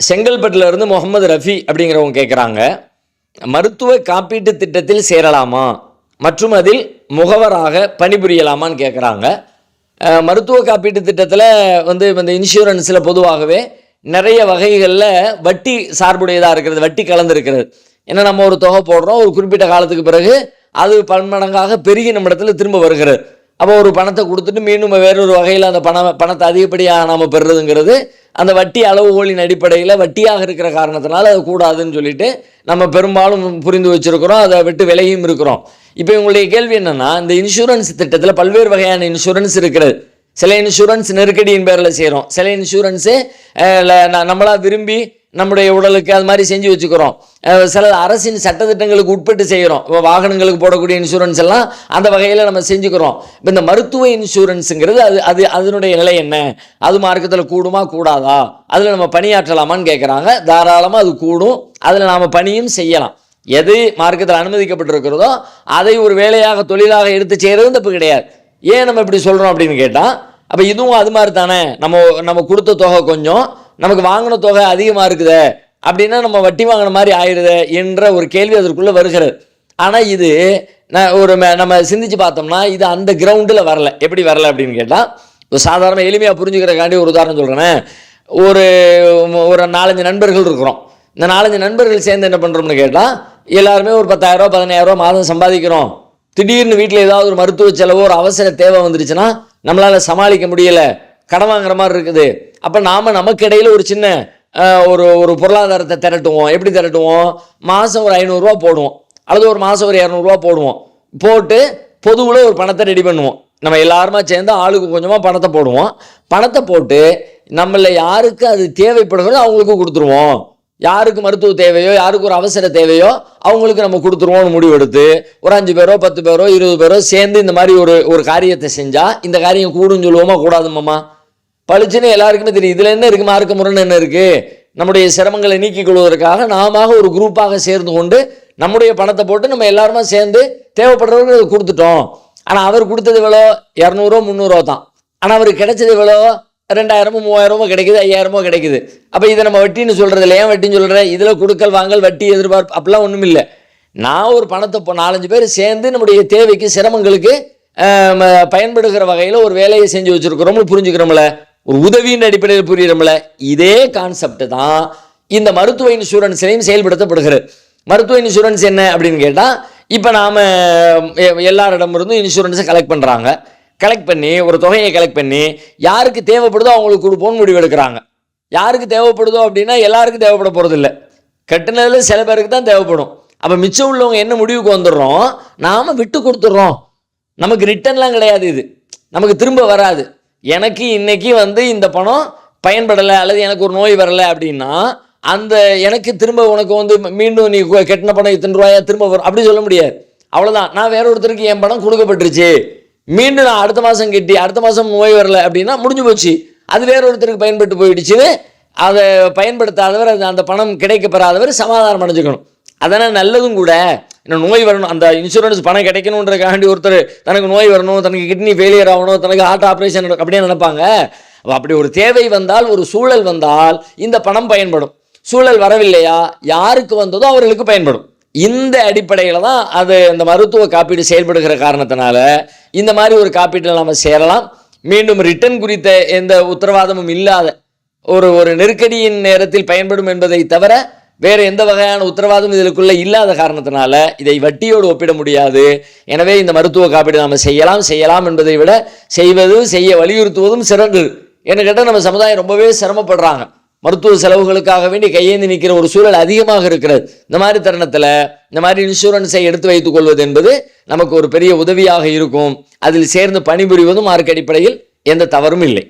செங்கல்பட்டிலிருந்து முகமது ரஃபி அப்படிங்கிறவங்க கேட்குறாங்க மருத்துவ காப்பீட்டு திட்டத்தில் சேரலாமா? மற்றும் அதில் முகவராக பணிபுரியலாமான்னு கேட்குறாங்க மருத்துவ காப்பீட்டு திட்டத்தில் வந்து இந்த இன்சூரன்ஸில் பொதுவாகவே நிறைய வகைகளில் வட்டி சார்புடையதாக இருக்கிறது வட்டி கலந்துருக்கிறது. ஏன்னா நம்ம ஒரு தொகை போடுறோம் ஒரு குறிப்பிட்ட காலத்துக்கு பிறகு அது பன்மடங்காக பெருகி நம்ம இடத்துல திரும்ப வருகிறது. அப்போ ஒரு பணத்தை கொடுத்துட்டு மீண்டும் வேறொரு வகையில் அந்த பணம் பணத்தை அதிகப்படியாக நாம் பெறுறதுங்கிறது அந்த வட்டி அளவுகோலின் அடிப்படையில் வட்டியாக இருக்கிற காரணத்தினால அது கூடாதுன்னு சொல்லிட்டு நம்ம பெரும்பாலும் புரிந்து வச்சிருக்கிறோம். அதை விட்டு விலையும் இருக்கிறோம். இப்போ உங்களுடைய கேள்வி என்னென்னா இந்த இன்சூரன்ஸ் திட்டத்தில் பல்வேறு வகையான இன்சூரன்ஸ் இருக்கிறது. சில இன்சூரன்ஸ் நெருக்கடியின் பேரில் செய்கிறோம் சில இன்சூரன்ஸு நம்மளாக விரும்பி நம்முடைய உடலுக்கு அது மாதிரி செஞ்சு வச்சுக்கிறோம். சில அரசின் சட்டத்திட்டங்களுக்கு உட்பட்டு செய்கிறோம். இப்போ வாகனங்களுக்கு போடக்கூடிய இன்சூரன்ஸ் எல்லாம் அந்த வகையில் நம்ம செஞ்சுக்கிறோம். இப்போ இந்த மருத்துவ இன்சூரன்ஸுங்கிறது அது அது அதனுடைய நிலை என்ன? அது மார்க்கத்தில் கூடுமா கூடாதா? அதில் நம்ம பணியாற்றலாமான்னு கேட்குறாங்க தாராளமாக அது கூடும். அதில் நாம் பணியும் செய்யலாம். எது மார்க்கத்தில் அனுமதிக்கப்பட்டிருக்கிறதோ அதை ஒரு வேலையாக தொழிலாக எடுத்து செய்கிறது தப்பு கிடையாது. ஏன் நம்ம இப்படி சொல்கிறோம் அப்படின்னு கேட்டால் அப்போ இதுவும் அது மாதிரி தானே. நம்ம நம்ம கொடுத்த தொகை கொஞ்சம். நமக்கு வாங்கின தொகை அதிகமாக இருக்குதே அப்படின்னா நம்ம வட்டி வாங்கின மாதிரி ஆயிடுது என்ற ஒரு கேள்வி அதற்குள்ளே வருகிறது. ஆனால் இது நான் ஒரு நம்ம சிந்திச்சு பார்த்தோம்னா இது அந்த கிரவுண்டில் வரல. எப்படி வரல அப்படின்னு கேட்டால் ஒரு சாதாரண எளிமையாக புரிஞ்சுக்கிறக்காண்டி ஒரு உதாரணம் சொல்கிறேன் ஒரு ஒரு நாலஞ்சு நண்பர்கள் இருக்கிறோம். இந்த நாலஞ்சு நண்பர்கள் சேர்ந்து என்ன பண்ணுறோம்னு கேட்டால் எல்லாருமே ஒரு பத்தாயிரரூபா பதினாயிரரூபா மாதம் சம்பாதிக்கிறோம். திடீர்னு வீட்டில் ஏதாவது ஒரு மருத்துவ செலவோ ஒரு அவசர தேவை வந்துருச்சுன்னா நம்மளால் சமாளிக்க முடியலை. கடன் வாங்குற மாதிரி இருக்குது. அப்போ நாம் நமக்கு இடையில் ஒரு சின்ன ஒரு ஒரு பொருளாதாரத்தை திரட்டுவோம். எப்படி திரட்டுவோம்? மாதம் ஒரு ஐநூறுரூவா போடுவோம். அல்லது ஒரு மாதம் ஒரு இரநூறுவா போடுவோம். போட்டு பொதுவில் ஒரு பணத்தை ரெடி பண்ணுவோம். நம்ம எல்லாருமா சேர்ந்து ஆளுக்கு கொஞ்சமாக பணத்தை போடுவோம். பணத்தை போட்டு நம்மள யாருக்கு அது தேவைப்படுகிறதோ அவங்களுக்கு கொடுத்துருவோம். யாருக்கு மருத்துவ தேவையோ யாருக்கு ஒரு அவசர தேவையோ அவங்களுக்கு நம்ம கொடுத்துருவோம்னு முடிவெடுத்து ஒரு அஞ்சு பேரோ பத்து பேரோ இருபது பேரோ சேர்ந்து இந்த மாதிரி ஒரு ஒரு காரியத்தை செஞ்சால் இந்த காரியம் கூடுன்னு சொல்லுவோமா? கூடாதுமாம்மா பளிச்சுன்னு எல்லாருக்குமே தெரியும். இதில் என்ன இருக்குது மார்க்க முரண் என்ன இருக்குது நம்முடைய சிரமங்களை நீக்கிக் கொள்வதற்காக நாம ஒரு குரூப்பாக சேர்ந்து கொண்டு நம்முடைய பணத்தை போட்டு நம்ம எல்லாருமா சேர்ந்து தேவைப்படுறவங்களுக்கு அதை கொடுத்துட்டோம். ஆனால் அவர் கொடுத்தது எவ்வளோ? இரநூறுவா முந்நூறுவா தான். ஆனால் அவருக்கு கிடைச்சது எவ்வளோ? ரெண்டாயிரமோ மூவாயிரமோ கிடைக்குது ஐயாயிரமோ கிடைக்குது. அப்போ இதை நம்ம வட்டின்னு சொல்கிறது இல்லை ஏன் வட்டின்னு சொல்கிறேன் இதில் கொடுக்கல் வாங்கல் வட்டி எதிர்பார்ப்பு அப்படிலாம் ஒன்றும் இல்லை. நான் ஒரு பணத்தை இப்போ நாலஞ்சு பேர் சேர்ந்து நம்முடைய தேவைக்கு சிரமங்களுக்கு பயன்படுகிற வகையில் ஒரு வேலையை செஞ்சு வச்சுருக்கிறோம்னு புரிஞ்சுக்கிறோம்ல. ஒரு உதவியின் அடிப்படையில் புரியுறோம்ல? இதே கான்செப்ட் தான் இந்த மருத்துவ இன்சூரன்ஸ்லையும் செயல்படுத்தப்படுகிறது. மருத்துவ இன்சூரன்ஸ் என்ன அப்படின்னு கேட்டால் இப்போ நாம் எல்லாரிடமிருந்தும் இன்சூரன்ஸை கலெக்ட் பண்ணுறாங்க கலெக்ட் பண்ணி ஒரு தொகையை கலெக்ட் பண்ணி யாருக்கு தேவைப்படுதோ அவங்களுக்கு கொடுப்போம்னு முடிவு எடுக்கிறாங்க. யாருக்கு தேவைப்படுதோ அப்படின்னா எல்லாருக்கும் தேவைப்பட போகிறதில்ல கட்டுனதில் சில பேருக்கு தான் தேவைப்படும். அப்போ மிச்சம் உள்ளவங்க என்ன முடிவுக்கு வந்துடுறோம்? நாம் விட்டு கொடுத்துட்றோம். நமக்கு ரிட்டர்ன்லாம் கிடையாது இது. நமக்கு திரும்ப வராது. எனக்கு இன்னைக்கு வந்து இந்த பணம் பயன்படலை அல்லது எனக்கு ஒரு நோய் வரலை அப்படின்னா அந்த எனக்கு திரும்ப உனக்கு வந்து மீண்டும் நீ கெட்டின கட்டின பணம் இத்தனை ரூபாயா திரும்ப வரும் அப்படி சொல்ல முடியாது. அவ்வளோதான் நான் வேற ஒருத்தருக்கு என் பணம் கொடுக்கப்பட்டுருச்சு. மீண்டும் நான் அடுத்த மாதம் கட்டி அடுத்த மாதம் நோய் வரல அப்படின்னா முடிஞ்சு போச்சு. அது வேற ஒருத்தருக்கு பயன்பட்டு போயிடுச்சுன்னு அதை பயன்படுத்தாதவர் அது அந்த பணம் கிடைக்க பெறாதவர் சமாதானம் அடைஞ்சுக்கணும். அதனால் நல்லதும் கூட இன்னும் நோய் வரணும். அந்த இன்சூரன்ஸ் பணம் கிடைக்கணுன்றக்காண்டி ஒருத்தர் தனக்கு நோய் வரணும் தனக்கு கிட்னி ஃபெயிலியர் ஆகணும் தனக்கு ஹார்ட் ஆப்ரேஷன் அப்படியே நினைப்பாங்க. அப்படி ஒரு தேவை வந்தால் ஒரு சூழல் வந்தால் இந்த பணம் பயன்படும். சூழல் வரவில்லையா? யாருக்கு வந்ததோ அவர்களுக்கு பயன்படும். இந்த அடிப்படையில் தான் அது இந்த மருத்துவ காப்பீடு செயல்படுகிற காரணத்தினால இந்த மாதிரி ஒரு காப்பீட்டில் நம்ம சேரலாம். மீண்டும் ரிட்டர்ன் குறித்த எந்த உத்தரவாதமும் இல்லாத ஒரு ஒரு நெருக்கடியின் நேரத்தில் பயன்படும் என்பதை தவிர வேறு எந்த வகையான உத்தரவாதம் இதற்குள்ளே இல்லாத காரணத்தினால இதை வட்டியோடு ஒப்பிட முடியாது. எனவே இந்த மருத்துவ காப்பீடு நாம் செய்யலாம் செய்யலாம் என்பதை விட செய்வது செய்ய வலியுறுத்துவதும் சிறந்தது என்ன கேட்டால் நம்ம சமுதாயம் ரொம்பவே சிரமப்படுறாங்க. மருத்துவ செலவுகளுக்காக வேண்டி கையேந்தி நிற்கிற ஒரு சூழல் அதிகமாக இருக்கிறது. இந்த மாதிரி தருணத்தில் இந்த மாதிரி இன்சூரன்ஸை எடுத்து வைத்துக் கொள்வது என்பது நமக்கு ஒரு பெரிய உதவியாக இருக்கும். அதில் சேர்ந்து பணிபுரிவதும் மார்க் அடிப்படையில் எந்த தவறும் இல்லை.